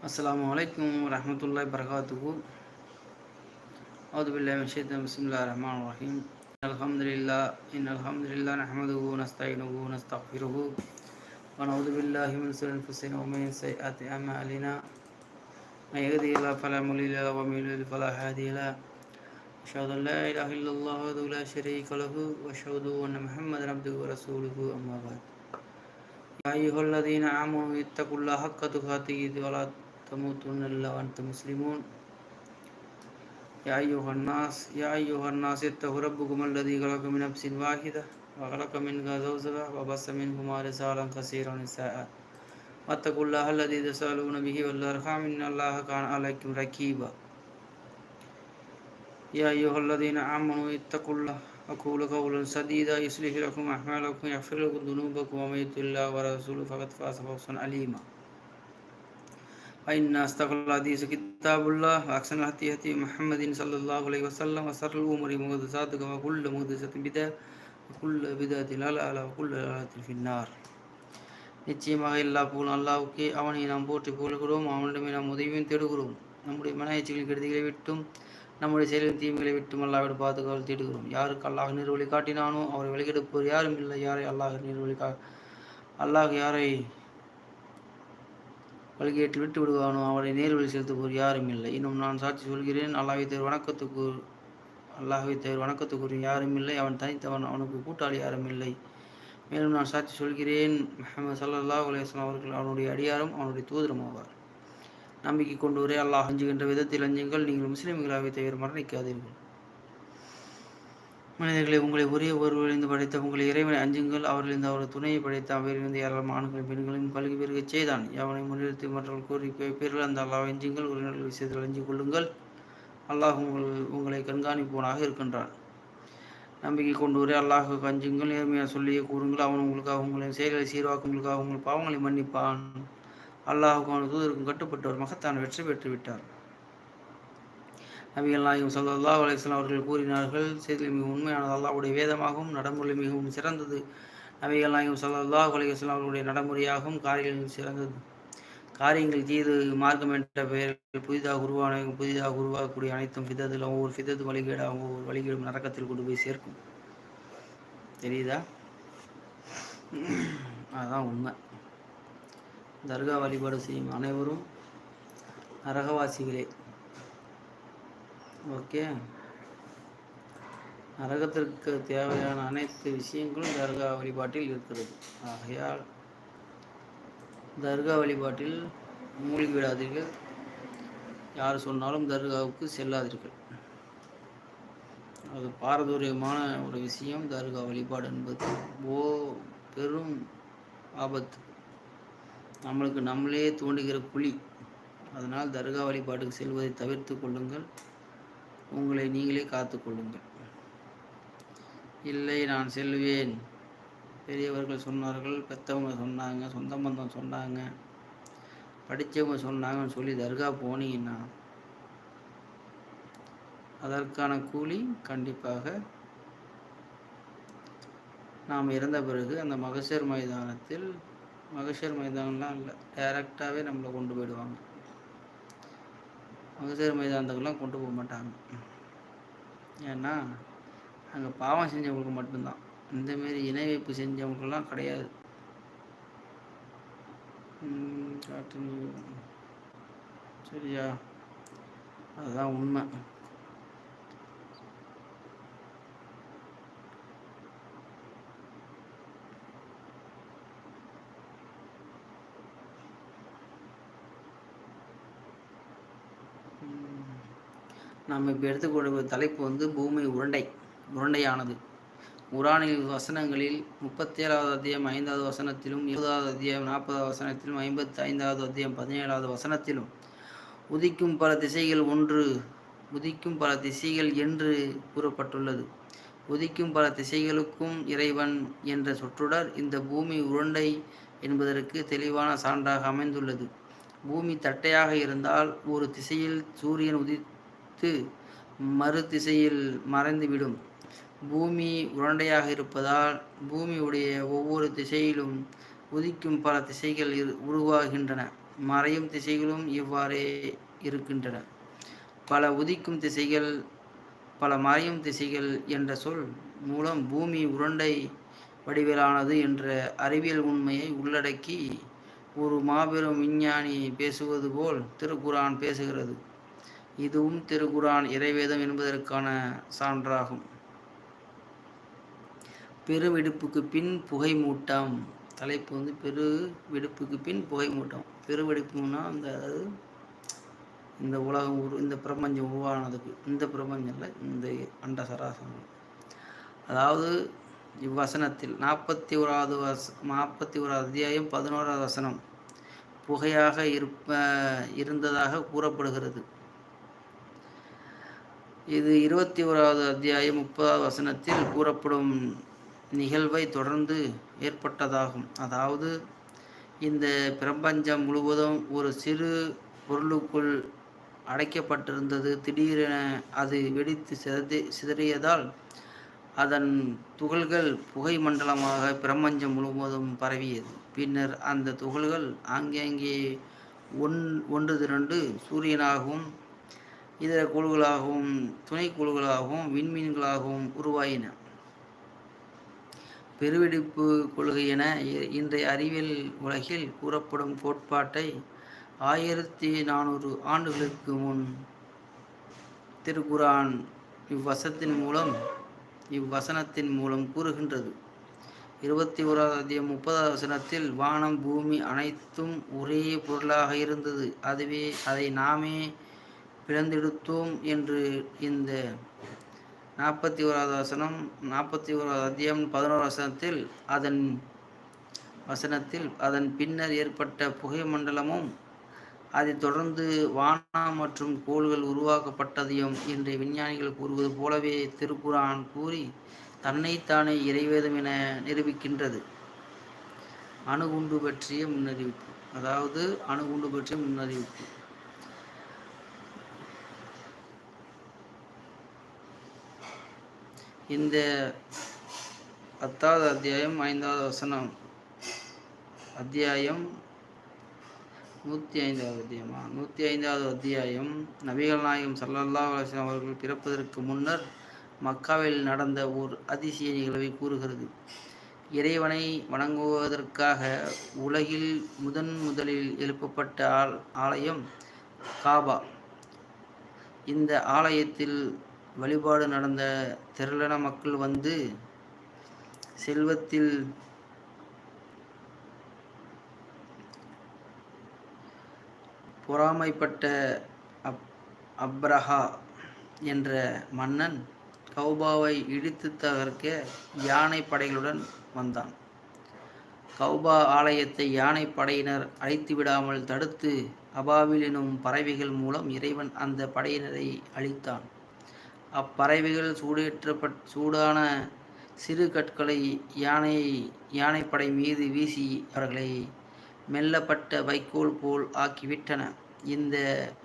আসসালামু আলাইকুম রহমতুল্লাহ বরকাতুহ আউযুবিল্লাহি মিনাশ শাইতানির বিসমিল্লাহির রহমানির রহিম আলহামদুলিল্লাহ ইন্নাল الحمد لله. إن الحمد لله نحمده ونستعينه ونستغفره ونعوذ بالله من شرور أنفسنا ومن سيئات أعمالنا. من يهده الله فلا مضل له ومن يضلل فلا هادي له. أشهد أن لا إله إلا الله وحده لا شريك له وأشهد أن محمدا عبده ورسوله. أما بعد. يا أيها الذين آمنوا اتقوا الله حق تقاته ولا تموتن إلا وأنتم مسلمون. يا أيها الناس يا أيها الناس اتقوا ربكم الذي خلق من نفس واحدة وخلق منها زوجها وبث منهما رسالا كثيرا نساء واتقوا الله الذي تسألون به والأرحام إن الله كان عليكم رقيبا يا أيها الذين آمنوا اتقوا الله وقولوا قولا سديدا يصلح لكم أعمالكم يغفر لكم ذنوبكم ومن يطع الله ورسوله فقد فاز فوزا عليما فإن أصدق الحديث كتاب الله وأحسن الهدي هدي محمد صلى الله عليه وسلم وشر الأمور محدثاتها وكل محدثة بدعة وكل بدعة ضلالة وكل ضلالة في النار நிச்சயமாக எல்லா புகழும் அல்லாவுக்கே அவனை நாம் போற்றி புகழ்கிறோம் அவனிடமே நாம் உதவியும் தேடுகிறோம் நம்முடைய மன எச்சரிக்கை கெடுதிகளை விட்டும் நம்முடைய செயலின் தீமைகளை விட்டும் அல்லாவிட பாதுகாவல் தேடுகிறோம் யாருக்கு அல்லாஹ் நீர்வழி காட்டினானோ அவரை வழிகெடுப்போர் யாரும் இல்லை யாரை அல்லாஹ் நீர்வழி கா அல்லாஹ் யாரை வழிகேட்டில் விட்டு விடுவானோ? அவரை நேர்வழி செலுத்துவோர் யாரும் இல்லை. இன்னும் நான் சாட்சி சொல்கிறேன். அல்லாஹை தேர் வணக்கத்துக்கு அல்லாஹை தேர் வணக்கத்துக்குரிய யாரும் இல்லை. அவன் தனித்தவன் அவனுக்கு கூட்டாளி யாரும் இல்லை. மேலும் நான் சாட்சி சொல்கிறேன். முகமது சல்லாஹ் அலையம் அவர்கள் அவனுடைய அடியாரும் அவனுடைய தூதரும் ஆவார். நம்பிக்கை கொண்டு வரே அல்லாஹ் அஞ்சுகின்ற விதத்தில் அஞ்சுங்கள். நீங்கள் முஸ்லீம்களாகவே தவிர மரணிக்காதீர்கள். மனிதர்களை உங்களை ஒரே ஒருவரிலிருந்து படைத்த உங்களை இறைவனை அஞ்சுங்கள். அவர்களிருந்து அவர் துணையை படைத்த அவரிலிருந்து ஏராளம் ஆண்களும் பெண்களையும் கல்வி பெருகச் செய்தான். எவனை முன்னிறுத்தி மற்றவர்கள் கோரிக்கை பேர்கள் அந்த அல்லாஹ் அஞ்சுங்கள். உறவினர்கள் விஷயத்தில் அஞ்சு கொள்ளுங்கள். அல்லாஹ் உங்கள் உங்களை கண்காணிப்பவனாக இருக்கின்றான். நம்பிக்கை கொண்டு ஒரே அல்லாஹ் அஞ்சுங்கள். நேர்மையாக சொல்லியே கூறுங்கள். அவன் உங்களுக்காக உங்களின் செயல்களை சீர்வாக்கும் உங்களுக்காக உங்கள் பாவங்களை மன்னிப்பான். அல்லாஹுக்கும் அவன் தூதருக்கும் கட்டுப்பட்டவர் மகத்தான் வெற்றி பெற்று விட்டார் நபிகள் நாயகம் சல்லா அலிஸ்லாம் அவர்கள் கூறினார்கள் செய்திகள் மிக உண்மையானது அல்லாவுடைய வேதமாகவும் நடைமுறை மிகவும் சிறந்தது. நபிகள் நாயகம் சல்லா அலிஸ்லாம் அவர்களுடைய நடைமுறையாகவும் காரியங்கள் சிறந்தது. காரியங்கள் தீது மார்க்கம் என்ற பெயரில் புதிதாக உருவான புதிதாக உருவாகக்கூடிய அனைத்தும் விதத்தில் ஒவ்வொரு ஃபிதத்து வழிகேடாக ஒவ்வொரு வழிகேடும் நரக்கத்தில் கொண்டு போய் சேர்க்கும். தெரியுதா? அதுதான் உண்மை. தர்கா வழிபாடு செய்யும் அனைவரும் நரகவாசிகளே. ஓகே. நரகத்திற்கு தேவையான அனைத்து விஷயங்களும் தர்கா வழிபாட்டில் இருக்கிறது. ஆகையால் தர்கா வழிபாட்டில் மூழ்கி விடாதீர்கள். யார் சொன்னாலும் தர்காவுக்கு செல்லாதீர்கள். அது பாரதூரியமான ஒரு விஷயம். தர்கா வழிபாடு என்பது ஓ பெரும் ஆபத்து. நம்மளுக்கு நம்மளே தோண்டுகிற குழி அதனால் தர்கா வழிபாட்டுக்கு செல்வதை தவிர்த்து கொள்ளுங்கள். உங்களை நீங்களே காத்து கொள்ளுங்கள் இல்லை நான் செல்வேன். பெரியவர்கள் சொன்னார்கள் பெற்றவங்க சொன்னாங்க சொந்த பந்தம் சொன்னாங்க. படித்தவங்க சொன்னாங்கன்னு சொல்லி தர்கா போனீங்கன்னா அதற்கான கூலி கண்டிப்பாக நாம் இறந்த பிறகு அந்த மகசர் மைதானத்தில் மகசர் மைதானம்லாம் இல்லை டைரெக்டாகவே நம்மளை கொண்டு போயிடுவாங்க. மகசர் மைதானத்துக்கெல்லாம் கொண்டு போக மாட்டாங்க. ஏன்னா அங்கே பாவம் செஞ்சவங்களுக்கு மட்டும்தான். இந்தமாரி இணை வைப்பு செஞ்சவங்களுக்கெல்லாம் கிடையாது. சரியா? அதுதான் உண்மை. நாம் இப்போ எடுத்துக்கொள்ள தலைப்பு வந்து பூமி உருண்டை உருண்டையானது. குரானில் வசனங்களில் முப்பத்தேழாவது அத்தியம் ஐந்தாவது வசனத்திலும் இருபதாவது அத்தியம் நாற்பதாவது வசனத்திலும் ஐம்பத்தி ஐந்தாவது அத்தியம் பதினேழாவது வசனத்திலும் உதிக்கும் பல திசைகள் ஒன்று உதிக்கும் பல திசைகள் என்று கூறப்பட்டுள்ளது. உதிக்கும் பல திசைகளுக்கும் இறைவன் என்ற சொற்றொடர் இந்த பூமி உருண்டை என்பதற்கு தெளிவான சான்றாக அமைந்துள்ளது. பூமி தட்டையாக இருந்தால் ஒரு திசையில் சூரியன் உதி உதித்து மறு திசையில் மறைந்துவிடும். பூமி உருண்டையாக இருப்பதால் பூமியுடைய ஒவ்வொரு திசையிலும் உதிக்கும் பல திசைகள் இரு- உருவாகின்றன. மறையும் திசைகளும் இவ்வாறே இருக்கின்றன. பல உதிக்கும் திசைகள் பல மறையும் திசைகள் என்ற சொல் மூலம் பூமி உருண்டை வடிவிலானது என்ற அறிவியல் உண்மையை உள்ளடக்கி ஒரு மாபெரும் விஞ்ஞானி பேசுவது போல் திருக்குரான் பேசுகிறது. இதுவும் திருக்குரான் இறைவேதம் என்பதற்கான சான்றாகும். பெருவெடுப்புக்கு பின் புகை மூட்டம் தலைப்பு வந்து பெரு வெடிப்புக்கு பின் புகை மூட்டம் பெருவெடிப்புனா அந்த இந்த உலகம் உரு இந்த பிரபஞ்சம் உருவானதுக்கு இந்த பிரபஞ்சத்தில் இந்த அண்ட சராசரம். அதாவது இவ்வசனத்தில் நாற்பத்தி ஓராவது வச நாற்பத்தி ஓராவது அத்தியாயம் பதினோராவது வசனம் புகையாக இருப்ப இருந்ததாக கூறப்படுகிறது. இது இருபத்தி ஓராவது அத்தியாயம் முப்பதாவது வசனத்தில் கூறப்படும் நிகழ்வை தொடர்ந்து ஏற்பட்டதாகும். அதாவது இந்த பிரபஞ்சம் முழுவதும் ஒரு சிறு பொருளுக்குள் அடைக்கப்பட்டிருந்தது. திடீரென அது வெடித்து சிதறி சிதறியதால் அதன் துகள்கள் புகை மண்டலமாக பிரபஞ்சம் முழுவதும் பரவியது. பின்னர் அந்த துகள்கள் ஆங்கேங்கே ஒன் ஒன்று திரண்டு சூரியனாகவும் இதர குழுக்களாகவும் துணைக்குழுக்களாகவும் விண்மீன்களாகவும் உருவாயின. பெருவெடிப்பு கொள்கை என இன்றைய அறிவியல் உலகில் கூறப்படும் கோட்பாட்டை ஆயிரத்தி நானூறு ஆண்டுகளுக்கு முன் திருக்குரான் இவ்வசத்தின் மூலம் இவ்வசனத்தின் மூலம் கூறுகின்றது. இருபத்தி ஓராவது அதிகம் முப்பதாவது வசனத்தில் வானம் பூமி அனைத்தும் ஒரே பொருளாக இருந்தது. அதுவே அதை நாமே பிளந்தெடுத்தோம் என்று இந்த நாற்பத்தி ஓராவது வசனம் நாற்பத்தி ஓராவது அத்தியம் பதினோரு வசனத்தில் அதன் வசனத்தில் அதன் பின்னர் ஏற்பட்ட புகை மண்டலமும் அதைத் தொடர்ந்து வானா மற்றும் கோள்கள் உருவாக்கப்பட்டதையும் இன்றைய விஞ்ஞானிகள் கூறுவது போலவே திருக்குரான் கூறி தன்னைத்தானே இறைவேதம் என நிரூபிக்கின்றது. அணுகுண்டு பற்றிய முன்னறிவிப்பு அதாவது அணுகுண்டு பற்றிய முன்னறிவிப்பு. இந்த பத்தாவது அத்தியாயம் ஐந்தாவது வசனம். அத்தியாயம் நூற்றி ஐந்தாவது அத்தியாயமா? நூற்றி ஐந்தாவது அத்தியாயம். நபிகள் நாயகம் சல்லல்லா அலிஸ்லாம் அவர்கள் பிறப்பதற்கு முன்னர் மக்காவில் நடந்த ஓர் அதிசய நிகழ்வை கூறுகிறது. இறைவனை வணங்குவதற்காக உலகில் முதன் முதலில் எழுப்பப்பட்ட ஆலயம் காபா. இந்த ஆலயத்தில் வழிபாடு நடந்த திரளான மக்கள் வந்து செல்வத்தில் பொறாமைப்பட்ட அப் அப்ரஹா என்ற மன்னன் கௌபாவை இடித்து தகர்க்க யானை படைகளுடன் வந்தான். கௌபா ஆலயத்தை யானை படையினர் அழித்து விடாமல் தடுத்து அபாவில் எனும் பறவைகள் மூலம் இறைவன் அந்த படையினரை அழித்தான். அப்பறவைகள் சூடேற்றப்பட் சூடான சிறு கற்களை யானை யானைப்படை மீது வீசி அவர்களை மெல்லப்பட்ட வைக்கோல் போல் ஆக்கிவிட்டன. இந்த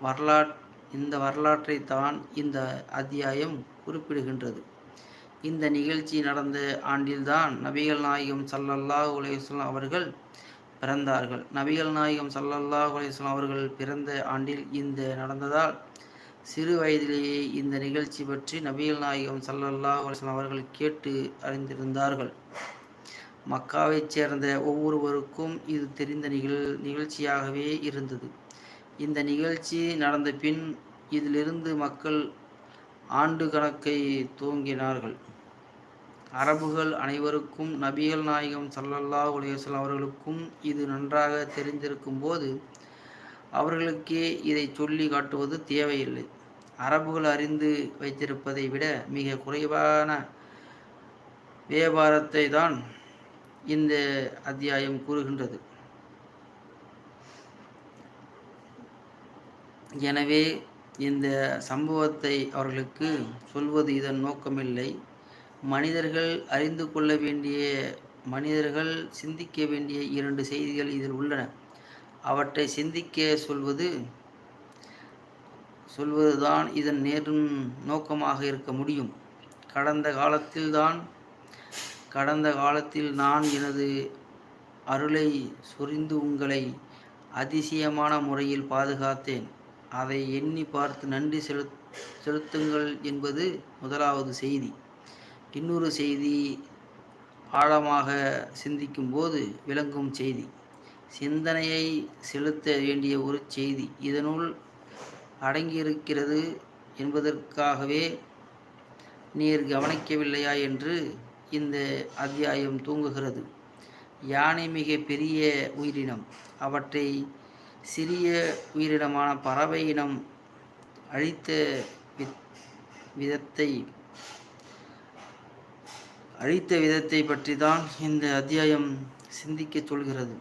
வரலாற் இந்த வரலாற்றை தான் இந்த அத்தியாயம் குறிப்பிடுகின்றது. இந்த நிகழ்ச்சி நடந்த ஆண்டில்தான் நபிகள் நாயகம் சல்லல்லாஹ் உலேஸ்லாம் அவர்கள் பிறந்தார்கள். நபிகள் நாயகம் சல்லல்லாஹ் உலேஸ்லாம் அவர்கள் பிறந்த ஆண்டில் இந்த நடந்ததால் சிறு வயதிலேயே இந்த நிகழ்ச்சி பற்றி நபிகள் நாயகம் சல்லல்லா அலுவலம் அவர்கள் கேட்டு அறிந்திருந்தார்கள். மக்காவைச் சேர்ந்த ஒவ்வொருவருக்கும் இது தெரிந்த நிகழ் நிகழ்ச்சியாகவே இருந்தது. இந்த நிகழ்ச்சி நடந்த பின் இதிலிருந்து மக்கள் ஆண்டு கணக்கை துவங்கினார்கள். அரபுகள் அனைவருக்கும் நபிகள் நாயகம் சல்லல்லா உலகம் அவர்களுக்கும் இது நன்றாக தெரிந்திருக்கும் போது அவர்களுக்கே இதை சொல்லி காட்டுவது தேவையில்லை. அரபுகள் அறிந்து வைத்திருப்பதை விட மிக குறைவான வியாபாரத்தை தான் இந்த அத்தியாயம் கூறுகின்றது. எனவே இந்த சம்பவத்தை அவர்களுக்கு சொல்வது இதன் நோக்கமில்லை. மனிதர்கள் அறிந்து கொள்ள வேண்டிய மனிதர்கள் சிந்திக்க வேண்டிய இரண்டு செய்திகள் இதில் உள்ளன. அவற்றை சிந்திக்க சொல்வது சொல்வதுதான் இதன் நேரும் நோக்கமாக இருக்க முடியும். கடந்த காலத்தில்தான் கடந்த காலத்தில் நான் எனது அருளை சொரிந்து உங்களை அதிசயமான முறையில் பாதுகாத்தேன். அதை எண்ணி பார்த்து நன்றி செலு செலுத்துங்கள் என்பது முதலாவது செய்தி. இன்னொரு செய்தி ஆழமாக சிந்திக்கும்போது விளங்கும் செய்தி. சிந்தனையை செலுத்த வேண்டிய ஒரு செய்தி. இதனுள் அடங்கியிருக்கிறது என்பதற்காகவே நீர் கவனிக்கவில்லையா என்று இந்த அத்தியாயம் தூங்குகிறது. யானை மிக பெரிய உயிரினம். அவற்றை சிறிய உயிரினமான பறவை இனம் அழித்த விதத்தை அழித்த விதத்தை பற்றி தான் இந்த அத்தியாயம் சிந்திக்க சொல்கிறது.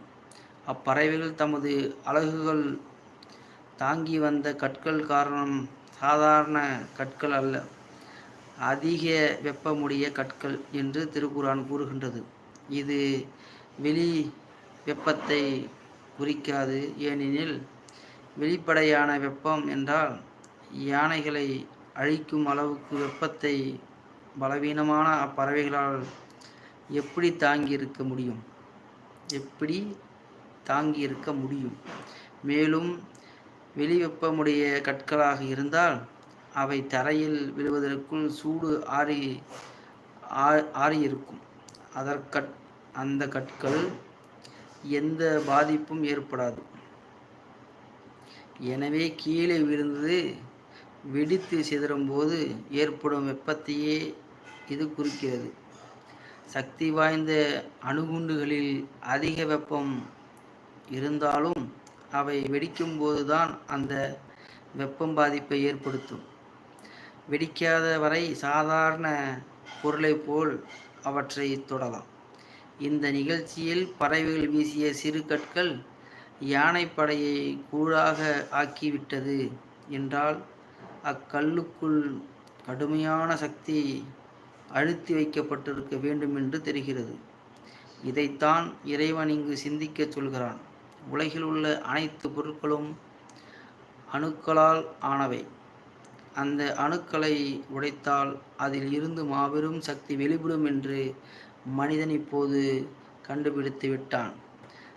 அப்பறவைகள் தமது அழகுகள் தாங்கி வந்த கற்கள் காரணம் சாதாரண கற்கள் அல்ல. அதிக வெப்பமுடைய கற்கள் என்று திருக்குறான் கூறுகின்றது. இது வெளி வெப்பத்தை குறிக்காது. ஏனெனில் வெளிப்படையான வெப்பம் என்றால் யானைகளை அழிக்கும் அளவுக்கு வெப்பத்தை பலவீனமான அப்பறவைகளால் எப்படி தாங்கி இருக்க முடியும்? எப்படி தாங்கி இருக்க முடியும்? மேலும் வெளிவெப்பமுடைய கற்களாக இருந்தால் அவை தரையில் விழுவதற்குள் சூடு ஆறி ஆறியிருக்கும். அதற்கட் அந்த கற்கள் எந்த பாதிப்பும் ஏற்படாது. எனவே கீழே விழுந்து வெடித்து சிதறும்போது ஏற்படும் வெப்பத்தையே இது குறிக்கிறது. சக்தி வாய்ந்த அணுகுண்டுகளில் அதிக வெப்பம் இருந்தாலும் அவை வெடிக்கும் போதுதான் அந்த வெப்பம் பாதிப்பை ஏற்படுத்தும். வெடிக்காத வரை சாதாரண பொருளை போல் அவற்றை தொடலாம். இந்த நிகழ்ச்சியில் பறவைகள் வீசிய சிறு கற்கள் யானைப்படையை கூழாக ஆக்கிவிட்டது என்றால் அக்கல்லுக்குள் கடுமையான சக்தி அழுத்தி வைக்கப்பட்டிருக்க வேண்டும் என்று தெரிகிறது. இதைத்தான் இறைவன் இங்கு சிந்திக்கச் சொல்கிறான். உலகில் உள்ள அனைத்து பொருட்களும் அணுக்களால் ஆனவை. அந்த அணுக்களை உடைத்தால் அதில் இருந்து மாபெரும் சக்தி வெளிப்படும் என்று மனிதன் இப்போது கண்டுபிடித்து விட்டான்.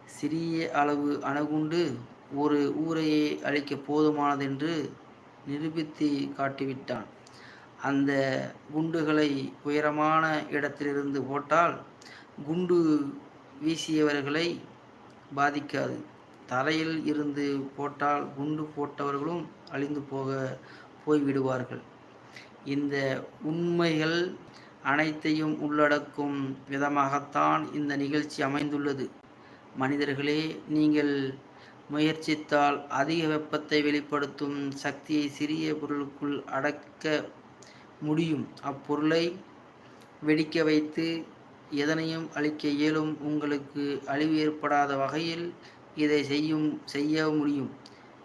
சிறிய அளவு அணுகுண்டு ஒரு ஊரையே அழிக்க போதுமானதென்று நிரூபித்து காட்டிவிட்டான். அந்த குண்டுகளை உயரமான இடத்திலிருந்து போட்டால் குண்டு வீசியவர்களை பாதிக்காது. தரையில் இருந்து போட்டால் குண்டு போட்டவர்களும் அழிந்து போக போய்விடுவார்கள். இந்த உண்மைகள் அனைத்தையும் உள்ளடக்கும் விதமாகத்தான் இந்த நிகழ்ச்சி அமைந்துள்ளது. மனிதர்களே நீங்கள் முயற்சித்தால் அதிக வெப்பத்தை வெளிப்படுத்தும் சக்தியை சிறிய பொருளுக்குள் அடக்க முடியும். அப்பொருளை வெடிக்க வைத்து எதனையும் அழிக்க இயலும் உங்களுக்கு அழிவு ஏற்படாத வகையில் இதை செய்யும் செய்ய முடியும்.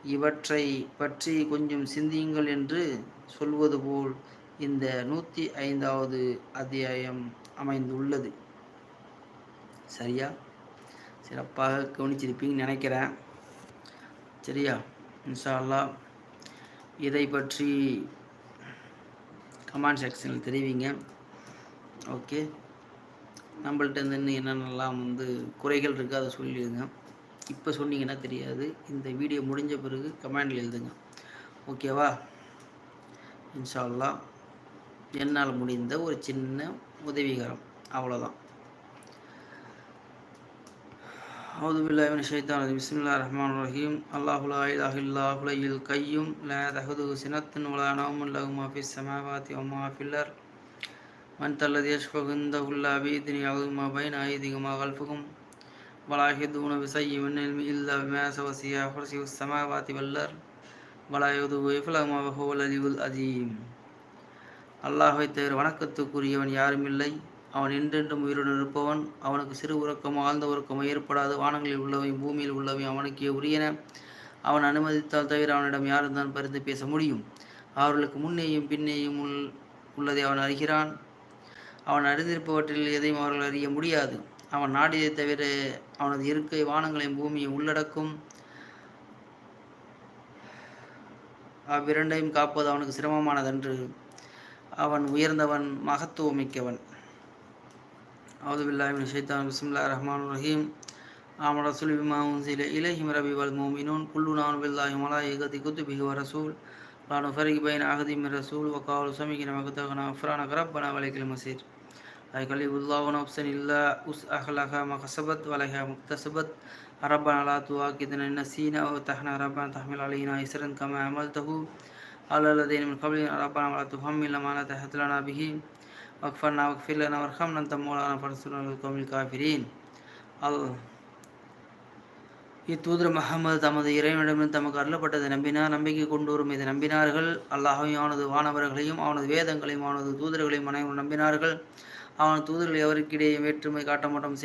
இவற்றை பற்றி கொஞ்சம் சிந்தியுங்கள் என்று சொல்வது போல் இந்த நூற்றி ஐந்தாவது அத்தியாயம் அமைந்துள்ளது. சரியா? சிறப்பாக கவனிச்சிருப்பீங்கன்னு நினைக்கிறேன். சரியா? இன்ஷால்லா இதை பற்றி கமெண்ட் செக்ஷனில் தெரிவிங்க. ஓகே. நம்மள்ட்ட இன்னும் என்னென்னலாம் வந்து குறைகள் இருக்குது அதை சொல்லிடுங்க இப்போ சொன்னீங்கன்னா தெரியாது இந்த வீடியோ முடிஞ்ச பிறகு கமெண்டில் எழுதுங்க ஓகேவா இன்ஷால்லா என்னால் முடிந்த ஒரு சின்ன உதவிகரம் அவ்வளோதான் أعوذ بالله من الشيطان الرجيم بسم الله الرحمن الرحيم الله لا إله إلا هو الحي القيوم لا تأخذه سنة ولا نوم له ما في السماوات وما في الأرض من الذي يشفع عنده إلا بإذنه يعلم ما بين أيديهم وما خلفهم ولا يحيطون بشيء من علم إلا بما وسع كرسيه السماوات والأرض ولا يؤوده حفظهما وهو العلي العظيم அல்லாஹை தவிர வணக்கத்துக்குரியவன் யாரும் இல்லை அவன் என்றென்றும் உயிருடன் இருப்பவன் அவனுக்கு சிறு உறக்கம் ஆழ்ந்த உறக்கமோ ஏற்படாது வானங்களில் உள்ளவை பூமியில் உள்ளவை அவனுக்கே உரியன அவன் அனுமதித்தால் தவிர அவனிடம் யாரும் தான் பரிந்து பேச முடியும் அவர்களுக்கு முன்னேயும் பின்னேயும் உள் உள்ளதை அவன் அறிகிறான் அவன் அறிந்திருப்பவற்றில் எதையும் அவர்கள் அறிய முடியாது. அவன் நாடியதை தவிர அவனது இருக்கை வானங்களையும் பூமியும் உள்ளடக்கும் அவ்விரண்டையும் காப்பது அவனுக்கு சிரமமானதன்று. அவன் உயர்ந்தவன் மகத்துவமிக்கவன். அவுதுபில்லாஹின் ஷைத்தான் பிஸ்மில்லா ரஹ்மான் ரஹீம். ஆம் ரசூல் பிமா உன்சில இலஹிம் ரபி வல் மோமினோன். குல்லு நான் பில்லாஹி மலா ஏகதி குத்து பிஹி ரசூல். லானு ஃபரிக் பைன் அகதி மிர் ரசூல். வக்காவல் சமிகின மகத்தகனா அஃப்ரான கரப்பனா வலைக்கில் மசீர். يكلف الله نفسا إلا وسعها لها ما كسبت ولها ما اكتسبت ربنا لا تؤاخذنا إن نسينا أو أخطأنا ربنا تحمل علينا إسرا كما عملته على الذين من قبلنا ربنا ولا تحملنا ما لا طاقة لنا به واغفرنا واغفر لنا وارحمنا أنت مولانا فانصرنا على القوم الكافرين الله இத்தூதர் முகமது தமது இறைவனிடமிருந்து தமக்கு அருளப்பட்டதை நம்பினார் நம்பிக்கை கொண்டோரும் இதை நம்பினார்கள் அல்லாஹையும் அவனது வானவர்களையும் அவனது வேதங்களையும் அவனது தூதர்களையும் அனைவரும் நம்பினார்கள் அவன் தூதர்கள் எவருக்கிடையே வேற்றுமை காட்ட மாட்டோம்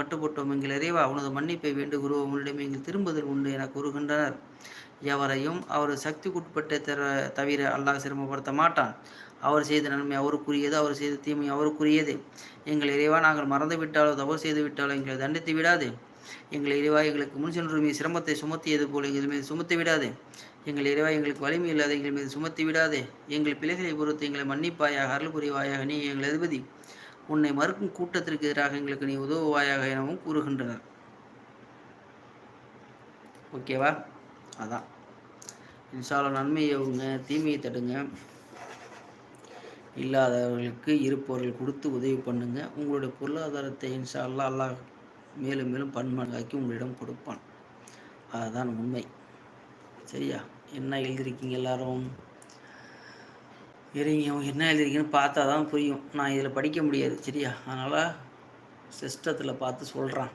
கட்டுப்பட்டோம் எங்கள் இறைவா அவனது மன்னிப்பை வேண்டுகிறோம் உங்களிடம் எங்கள் திரும்புதல் உண்டு என கூறுகின்றனர். எவரையும் அவர் சக்திக்குட்பட்ட தர தவிர அல்லாஹ் சிரமப்படுத்த மாட்டான். அவர் செய்த நன்மை அவருக்குரியது அவர் செய்த தீமை அவருக்குரியது. எங்கள் இறைவா நாங்கள் மறந்து விட்டாலோ தவறு செய்து விட்டாலோ எங்களை தண்டித்து விடாது. எங்கள் இறைவா எங்களுக்கு முன் சென்று மீது சிரமத்தை சுமத்தியது போல எங்கள் மீது சுமத்தி விடாது. எங்கள் இறைவா எங்களுக்கு வலிமை இல்லாத எங்கள் மீது சுமத்தி விடாது. எங்கள் பிள்ளைகளை பொறுத்து எங்களை மன்னிப்பாயாக அருள் புரிவாயாக நீ எங்கள் அதிபதி. உன்னை மறுக்கும் கூட்டத்திற்கு எதிராக எங்களுக்கு நீ உதவுவாயாக எனவும் கூறுகின்றனர். ஓகேவா அதான். இன்ஷால நன்மையை உங்க தீமையை தடுங்க. இல்லாதவர்களுக்கு இருப்பவர்கள் கொடுத்து உதவி பண்ணுங்க. உங்களுடைய பொருளாதாரத்தை இன்ஷா அல்லா அல்லாஹ் மேலும் மேலும் பன்மடங்காக்கி உங்களிடம் கொடுப்பான். அதுதான் உண்மை. சரியா? என்ன எழுதியிருக்கீங்க எல்லாரும்? இருங்க என்ன எழுதிருக்கீங்கன்னு பார்த்தா தான் புரியும். நான் இதில் படிக்க முடியாது சரியா? அதனால் சிஸ்டத்தில் பார்த்து சொல்கிறேன்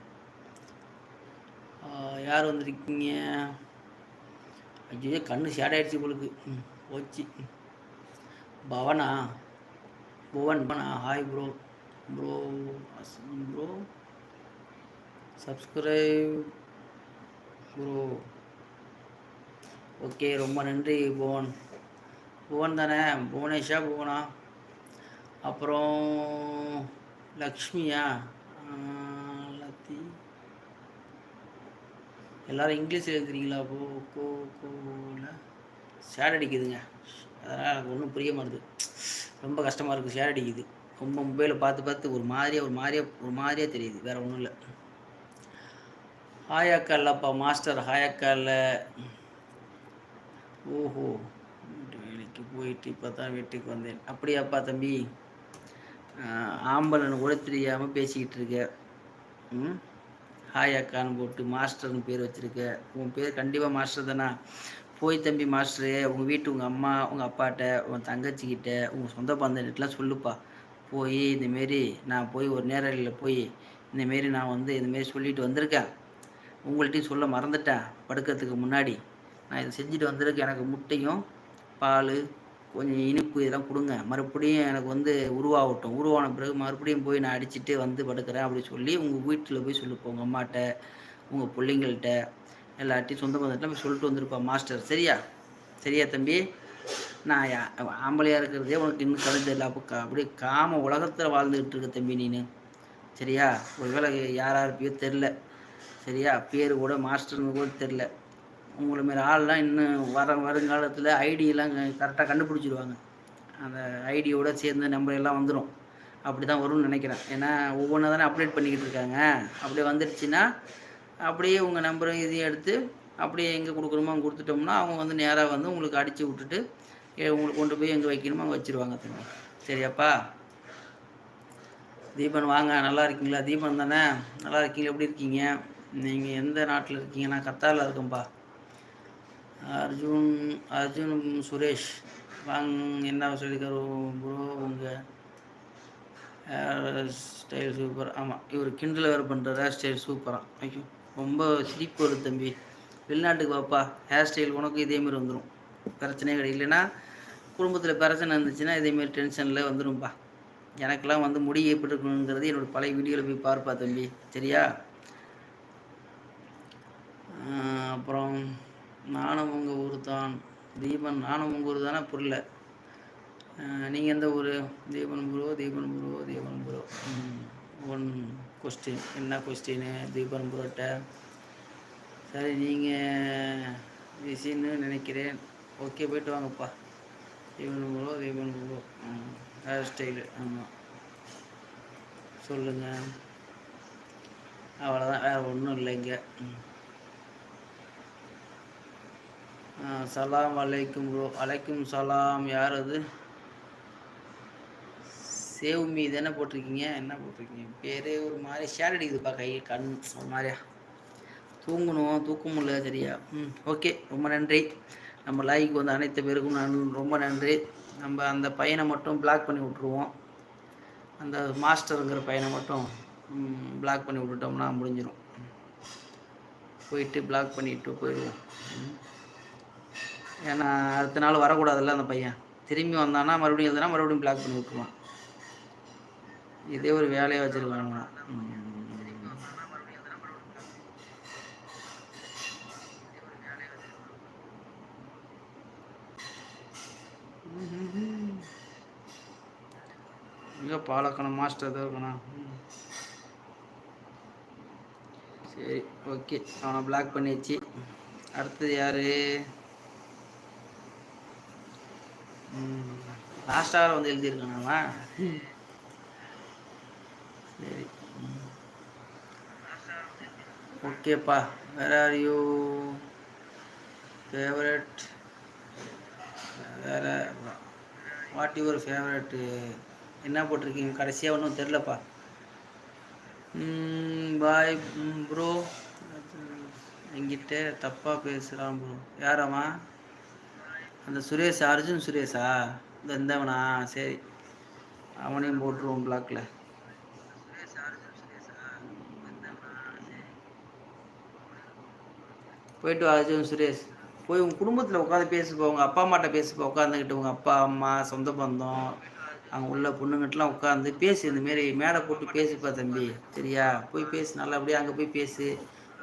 யார் வந்திருக்கீங்க? ஐயோ கண்ணு சேடாயிடுச்சு உங்களுக்கு ம் போச்சு. பவனா? புவன் பவனா? Hi bro bro bro subscribe bro okay ரொம்ப நன்றி புவன். புவன் தானே? புவனேஷா புவனா? அப்புறம் லக்ஷ்மியா? லத்தி. எல்லோரும் இங்கிலீஷ் எழுதுறீங்களா? போ கோ கோல ஷேட் அடிக்குதுங்க. அதனால் எனக்கு ஒன்றும் புரிய மாட்டுது. ரொம்ப கஷ்டமாக இருக்குது ஷேட் அடிக்குது. ரொம்ப மொபைலை பார்த்து பார்த்து ஒரு மாதிரியாக ஒரு மாதிரியாக ஒரு மாதிரியாக தெரியுது. வேறு ஒன்றும் இல்லை. ஹாயாக்கா இல்லைப்பா. மாஸ்டர் ஹாயாக்கா இல்லை. ஓஹோ. வேலைக்கு போயிட்டு இப்போ தான் வீட்டுக்கு வந்தேன். அப்படியாப்பா தம்பி? ஆம்பளன்னு கூட தெரியாமல் பேசிக்கிட்டு இருக்க. ம்? ஹாய் அக்கான்னு போட்டு மாஸ்டர்னு பேர் வச்சுருக்க. உன் பேர் கண்டிப்பாக மாஸ்டர் தானா? போய் தம்பி மாஸ்டரு உங்கள் வீட்டு உங்கள் அம்மா உங்கள் அப்பாட்ட உன் தங்கச்சிக்கிட்ட உங்கள் சொந்த பந்தன்கிட்டலாம் சொல்லுப்பா. போய் இந்தமாரி நான் போய் ஒரு நேரடியில் போய் இந்தமாரி நான் வந்து இந்தமாரி சொல்லிட்டு வந்திருக்கேன். உங்கள்கிட்டையும் சொல்ல மறந்துட்டேன். படுக்கிறதுக்கு முன்னாடி. நான் இதை செஞ்சுட்டு வந்திருக்கேன். எனக்கு முட்டையும் பால் கொஞ்சம் இனிப்பு இதெல்லாம் கொடுங்க. மறுபடியும் எனக்கு வந்து உருவாகட்டும். உருவான பிறகு மறுபடியும் போய் நான் அடிச்சுட்டு வந்து படுக்கிறேன் அப்படி சொல்லி உங்கள் வீட்டில் போய் சொல்லிப்போம். உங்கள் அம்மாட்ட உங்கள் பிள்ளைங்கள்ட்ட எல்லார்ட்டையும் சொந்த பந்தத்தில் போய் சொல்லிட்டு வந்திருப்பான் மாஸ்டர். சரியா? சரியா தம்பி? நான் ஆம்பளையாக இருக்கிறதே உனக்கு இன்னும் கதை தெரியல. அப்போ அப்படியே காம உலகத்தில் வாழ்ந்துக்கிட்டு இருக்க தம்பி நீனு. சரியா? ஒரு வேளை யாராக இருப்பியோ தெரில சரியா? பேர் கூட மாஸ்டர்னு கூட தெரில உங்களை மாரி ஆள்லாம் இன்னும் வர வருங்காலத்தில் ஐடியெல்லாம் கரெக்டாக கண்டுபிடிச்சிடுவாங்க அந்த ஐடியோட சேர்ந்து நம்பர் எல்லாம் வந்துடும் அப்படி தான் வரும்னு நினைக்கிறேன். ஏன்னா ஒவ்வொன்றா தானே அப்டேட் பண்ணிக்கிட்டு இருக்காங்க. அப்படியே வந்துடுச்சுன்னா அப்படியே உங்கள் நம்பரும் இதையும் எடுத்து அப்படியே எங்கே கொடுக்குறோமோ அங்கே கொடுத்துட்டோம்னா அவங்க வந்து நேராக வந்து உங்களுக்கு அடித்து விட்டுட்டு உங்களுக்கு கொண்டு போய் எங்கே வைக்கணுமோ அங்கே வச்சுருவாங்க தம்பி. சரியாப்பா? தீபன் வாங்க. நல்லா இருக்கீங்களா? தீபன் தானே? நல்லா இருக்கீங்களா எப்படி இருக்கீங்க? நீங்கள் எந்த நாட்டில் இருக்கீங்க? நான் கத்தாரில் இருக்கேன்ப்பா. அர்ஜுன் அர்ஜுன் சுரேஷ். வாங்க என்ன சொல்லியிருக்காரு ப்ரோ உங்கள் ஸ்டைல் சூப்பர் ஆமாம் இவர் கிண்டில் வேறு பண்ணுற ஹேர் ஸ்டைல் சூப்பராக ஐயோ ரொம்ப சிரிப்பு வருது தம்பி. வெளிநாட்டுக்கு வாப்பா ஹேர் ஸ்டைல் உனக்கு இதேமாரி வந்துடும் பிரச்சனையே கிடையாது. இல்லைன்னா குடும்பத்தில் பிரச்சனை இருந்துச்சுன்னா இதேமாரி டென்ஷனில் வந்துடும்பா எனக்கெல்லாம் வந்து முடி எப்படி இருக்கணுங்கிறது என்னோடய பழைய வீடியோவில் போய் பார்ப்பா தம்பி. சரியா? அப்புறம் நானும் உங்கள் ஊர் தான் தீபன் நானும் உங்கள் ஊர் தானே புரியல நீங்கள் எந்த ஊர்? Deepan bro Deepan bro Deepan bro one question என்ன கொஸ்டின் தீபன் ப்ரோட்ட சரி நீங்கள் விசின்னு நினைக்கிறேன். ஓகே போயிட்டு வாங்கப்பா. Deepan bro Deepan bro hair style ஆமாம் சொல்லுங்கள் அவ்வளோதான் வேறு ஒன்றும் இல்லைங்க. சலாம் அலைக்கும் ப்ரோ. அலைக்கும் சலாம். யார் அது? சேவ் மீ என்ன போட்டிருக்கீங்க? என்ன போட்டிருக்கீங்க? பேர் ஒரு மாதிரி ஷேர் அடிக்குதுப்பா கை கண் ஒரு மாதிரியா. தூங்கணும். தூக்கம் முடியல சரியா? ம் ஓகே ரொம்ப நன்றி. நம்ம லைக் வந்து அனைத்து பேருக்கும் நான் ரொம்ப நன்றி. நம்ம அந்த பையனை மட்டும் பிளாக் பண்ணி விட்ருவோம் அந்த மாஸ்டருங்கிற பையனை மட்டும் பிளாக் பண்ணி விட்டுட்டோம்னா முடிஞ்சிடும் போயிட்டு பிளாக் பண்ணிவிட்டு போயிடுவோம். ஏன்னா அடுத்த நாள் வரக்கூடாதுல்ல அந்த பையன். திரும்பி வந்தானா மறுபடியும் எழுதுனா மறுபடியும் பிளாக் பண்ணி விட்டுருவான். இதே ஒரு வேலையை வச்சுருக்கானுங்க. இங்கே பாலக்கணும் மாஸ்டர் தான் இருக்கணும் சரி ஓகே அவனை பிளாக் பண்ணிடுச்சு அடுத்தது யார்? லாஸ்ட்டாக வந்து எழுதியிருக்கானா சரி. ஓகேப்பா. வேர் ஆர் யூ ஃபேவரட் வேறு வாட் யுவர் ஃபேவரட்டு என்ன போட்டிருக்கீங்க? கடைசியாக ஒன்றும் தெரிலப்பா பாய் ப்ரோ எங்கிட்ட தப்பாக பேசுகிறான் ப்ரோ யாராம்மா? அந்த சுரேஷ் அர்ஜுன் சுரேஷா? இந்த இந்தவனா? சரி. அவனையும் போட்டுருவோம் பிளாக்ல போயிட்டு அர்ஜுன் சுரேஷ். போய் உங்கள் குடும்பத்தில் உட்காந்து பேசுப்போம் உங்கள் அப்பா அம்மாட்ட பேசுப்போம் உட்காந்துக்கிட்டு உங்கள் அப்பா அம்மா சொந்த பந்தம் அங்கே உள்ள பொண்ணுங்கிட்டலாம் உட்காந்து பேசு இந்தமாரி மேடை போட்டு பேசுப்பா தம்பி. சரியா? போய் பேசு. நல்லபடியாக அங்கே போய் பேசு.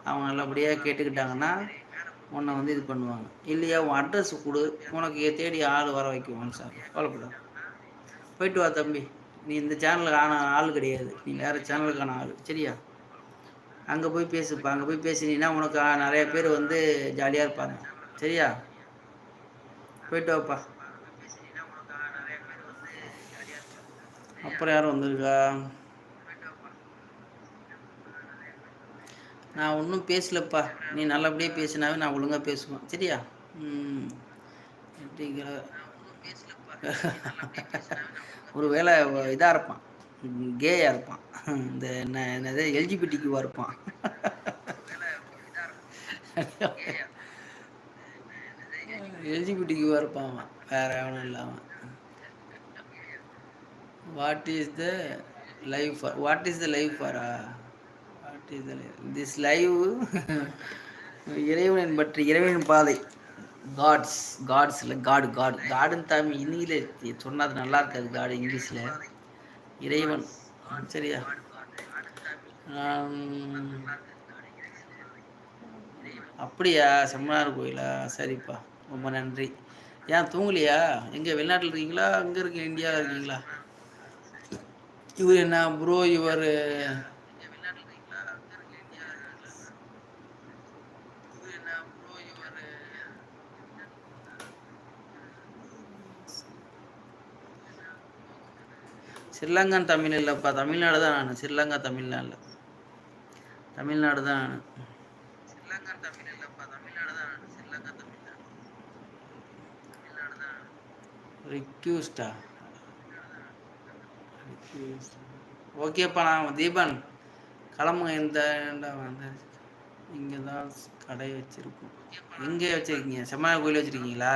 அவங்க நல்லபடியாக கேட்டுக்கிட்டாங்கன்னா உன்னை வந்து இது பண்ணுவாங்க. இல்லையா உன் அட்ரஸ் கொடு. உனக்கு தேடி ஆள் வர வைக்குவாங்க சார் கவலைப்படாது. போயிட்டு வா தம்பி. நீ இந்த சேனலுக்கான ஆள் கிடையாது. நீ வேறு சேனலுக்கான ஆள். சரியா? அங்கே போய் பேசுப்பா. அங்கே போய் பேசினீங்கன்னா உனக்கு நிறைய பேர் வந்து ஜாலியாக இருப்பாங்க. சரியா? போயிட்டு வாப்பா. அப்புறம் யாரும் வந்திருக்கா? நான் ஒன்றும் பேசலப்பா. நீ நல்லபடியாக பேசினாவே நான் ஒழுங்காக பேசுவேன். சரியா? ம். ஒரு வேலை இதாக இருப்பான். கேயாக இருப்பான். இந்த என்ன என்னது? எல்ஜிபிடிக்குவாக இருப்பான். எல்ஜிபிடிக்குவாக இருப்பான் அவன். வேறு எவனும் இல்லாமல் what is the life for what is the life ஃபாரா this live இறைவனின் பற்றி இறைவனின் பாதை. காட்ஸ் காட்ஸ் இல்லை காடு காடு காடுன்னு தமிழ் இங்கிலீஷில் சொன்னால் அது நல்லா இருக்காது காடு இங்கிலீஷில். இறைவன். சரியா? அப்படியா? செம்மனார் கோயிலா? சரிப்பா. ரொம்ப நன்றி. ஏன் தூங்கலையா? எங்கே வெளிநாட்டில் இருக்கீங்களா? அங்கே இருக்க இந்தியாவில் இருக்கீங்களா? இவர் என்ன ப்ரோ இவர் ஸ்ரீலங்கன் தமிழ் இல்லைப்பா தமிழ்நாடு தான் நான். ஸ்ரீலங்கா தமிழ்நாடு. தமிழ்நாடு தான் நான் ரிக்யூஸ்டா ஓகேப்பா நான் தீபன். கிளம்புங்க. இந்த இங்கே தான் கடை வச்சுருக்கோம். எங்கே வச்சுருக்கீங்க. செம்மாய கோயில் வச்சுருக்கீங்களா?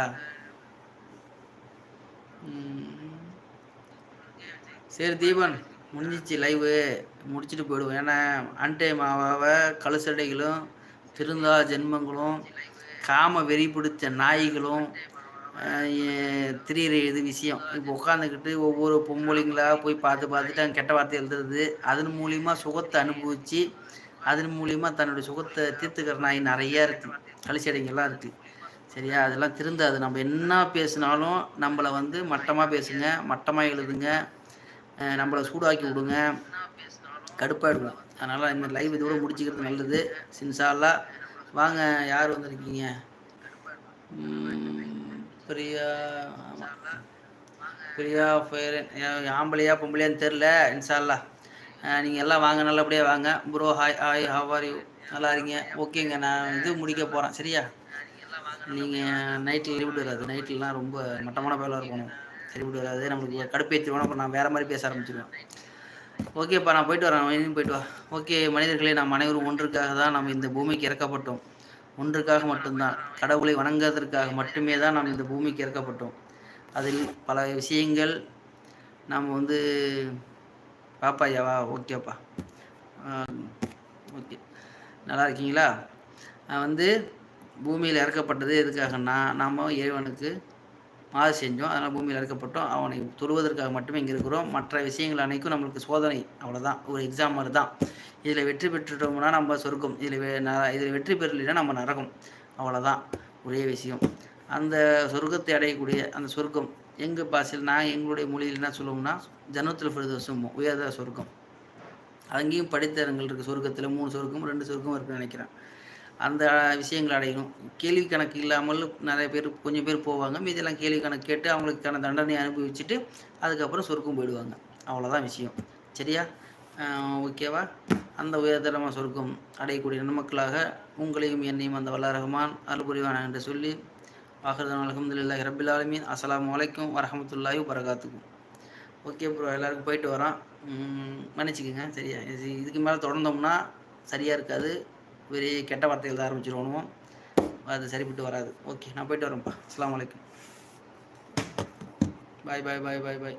சரி தீபன் முடிஞ்சிச்சு லைவு முடிச்சுட்டு போயிடுவோம். ஏன்னா அன்டை மாவாவை கழுசடைகளும் திருந்தா ஜென்மங்களும் காம வெறி நாய்களும் திரியிற இது விஷயம். இப்போ உட்காந்துக்கிட்டு ஒவ்வொரு பொம்பளைங்களாக போய் பார்த்து பார்த்துட்டு அங்கே கெட்ட வார்த்தை எழுதுறது. அதன் மூலியமாக சுகத்தை அனுபவித்து அதன் மூலிமா தன்னுடைய சுகத்தை தீர்த்துக்கிற நாய் நிறையா இருக்குது கழிச்சடைங்கள்லாம் இருக்குது சரியா? அதெல்லாம் திருந்தாது. நம்ம என்ன பேசினாலும் நம்மளை வந்து மட்டமாக பேசுங்க மட்டமாக எழுதுங்க. நம்மளை சூடாக்கி விடுங்க. கடுப்பாயிடுவோம் அதனால் இந்த லைவ் இதோட முடிச்சுக்கிறது நல்லது. சின்சாலா வாங்க யார் வந்திருக்கீங்க? பிரியா பிரியா ஆம்பளையா பொம்பளையான்னு தெரில இன்சால்லா நீங்கள் எல்லாம் வாங்க நல்லபடியாக வாங்க. Bro hi hi how you நல்லா இருக்கீங்க? ஓகேங்க நான் இது முடிக்க போகிறேன் சரியா? நீங்கள் நைட்டில் லீவ் வராது நைட்லலாம் ரொம்ப மட்டமான வேலை இருக்கணும். சரி விடு வராது நம்மளுக்கு கடுப்பேற்றிடுவோம் அப்புறம் நான் வேறு மாதிரி பேச ஆரம்பிச்சிருவேன். ஓகேப்பா நான் போயிட்டு வரேன். வயலும் போயிட்டு வா. ஓகே மனிதர்களே நாம் அனைவரும் ஒன்றுக்காக தான் நாம் இந்த பூமிக்கு இறக்கப்பட்டோம். ஒன்றுக்காக மட்டும்தான். கடவுளை வணங்குவதற்காக மட்டுமே தான் நாம் இந்த பூமிக்கு இறக்கப்பட்டோம். அதில் பல விஷயங்கள் நாம் வந்து பாப்பாயாவா? ஓகேப்பா ஓகே நல்லா இருக்கீங்களா? வந்து பூமியில் இறக்கப்பட்டது எதுக்காகன்னா நாம் இறைவனுக்கு மாறு செஞ்சோம் அதனால் பூமியில் இறக்கப்பட்டோம் அவனை தொழுவதற்காக மட்டுமே இங்கே இருக்கிறோம். மற்ற விஷயங்கள் அனைக்கும் நம்மளுக்கு சோதனை. அவ்வளோதான் ஒரு எக்ஸாம் மாதிரி தான். இதில் வெற்றி பெற்றுட்டோம்னா நம்ம சொர்க்கம். இதில் இதில் வெற்றி பெறலைன்னா நம்ம நரகம். அவ்வளோதான் ஒரே விஷயம். அந்த சொர்க்கத்தை அடையக்கூடிய அந்த சொர்க்கம் எங்கள் பாசையில் நான் எங்களுடைய மொழியில் என்ன சொல்லுவோம்னா ஜனத்தில் ஃபிரதோசம் உயர்ந்த சொர்க்கம். அங்கேயும் படித்தரங்கள் இருக்குது சொர்க்கத்தில் மூணு சொர்க்கம் ரெண்டு சொர்க்கம் இருக்குன்னு நினைக்கிறேன். அந்த விஷயங்களை அடையணும். கேள்வி கணக்கு இல்லாமல் நிறைய பேர் கொஞ்சம் பேர் போவாங்க. மீதெல்லாம் கேள்வி கணக்கு கேட்டு அவங்களுக்கான தண்டனை அனுபவிச்சுட்டு அதுக்கப்புறம் சொர்க்கம் போயிடுவாங்க. அவ்வளோதான் விஷயம். சரியா? ஓகேவா அந்த உயர்தரமாக சொர்க்கம் அடையக்கூடிய நன்மக்களாக உங்களையும் என்னையும் அந்த வல்ல ரஹ்மான் அல்புரிவான என்று சொல்லி வாஹர்தான் அலமதுல்லா ரபில் ஆலமீன். அஸ்லாம் வலைக்கும் வரமத்துல்லாஹி வரகாத்துக்கும் ஓகே ப்ரோ எல்லாருக்கும் போயிட்டு வரோம். மன்னிச்சிக்கோங்க. சரியா? இதுக்கு மேலே தொடர்ந்தோம்னா சரியாக இருக்காது. ஒரே கெட்ட வார்த்தைகள் தான் ஆரம்பிச்சிருவோம். அது சரிப்பட்டு வராது. ஓகே நான் போயிட்டு வரேன்ப்பா. அஸ்லாம் வலைக்கம் பாய் பாய் பாய் பாய் பாய்.